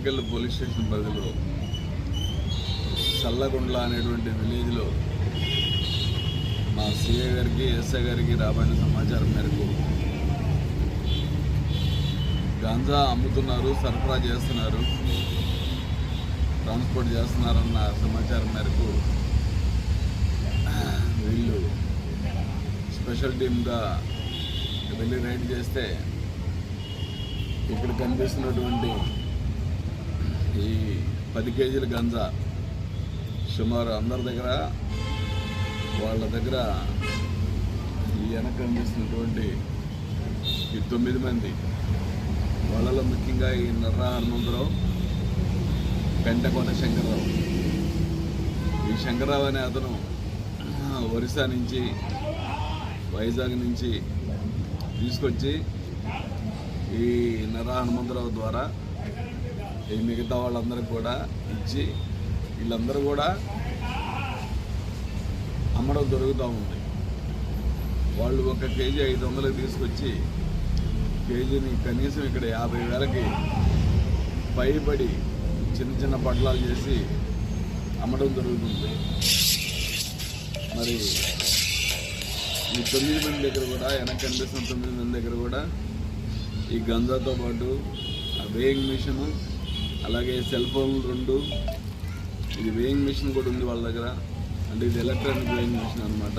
Police station పరిధిలో చల్లగుండ్ల అనేటువంటి విలేజ్లో మా సిఏ గారికి ఎస్ఐ గారికి రాబడిన సమాచారం మేరకు గాంజా అమ్ముతున్నారు సరఫరా చేస్తున్నారు ట్రాన్స్పోర్ట్ చేస్తున్నారన్న సమాచారం మేరకు వీళ్ళు స్పెషల్ టీమ్గా వెళ్ళి రైడ్ చేస్తే ఇక్కడ కనిపిస్తున్నటువంటి ఈ పది కేజీల గంజా సుమారు అందరి దగ్గర వాళ్ళ దగ్గర ఈ వెనక అందిస్తున్నటువంటి ఈ తొమ్మిది మంది. వాళ్ళలో ముఖ్యంగా ఈ నర్రా హనుమంతరావు పెంటకొండ శంకర్రావు. ఈ శంకర్రావు అనే అతను ఒరిస్సా నుంచి వైజాగ్ నుంచి తీసుకొచ్చి ఈ నర్రా హనుమంతరావు ద్వారా ఈ మిగతా వాళ్ళందరికీ కూడా ఇచ్చి వీళ్ళందరూ కూడా అమ్మడం దొరుకుతూ ఉంది. వాళ్ళు ఒక కేజీ ఐదు వందలకు తీసుకొచ్చి కేజీని కనీసం ఇక్కడ యాభై వేలకి పైబడి చిన్న చిన్న పట్లాలు చేసి అమ్మడం జరుగుతుంది. మరి ఈ తొమ్మిది మంది దగ్గర కూడా వెనక కనిపిస్తున్న తొమ్మిది మంది దగ్గర కూడా ఈ గంజాతో పాటు ఆ వేయింగ్ మిషను అలాగే సెల్ ఫోన్లు రెండు ఇది వేయింగ్ మిషన్ కూడా ఉంది వాళ్ళ దగ్గర. అంటే ఇది ఎలక్ట్రానిక్ వేయింగ్ మిషన్ అనమాట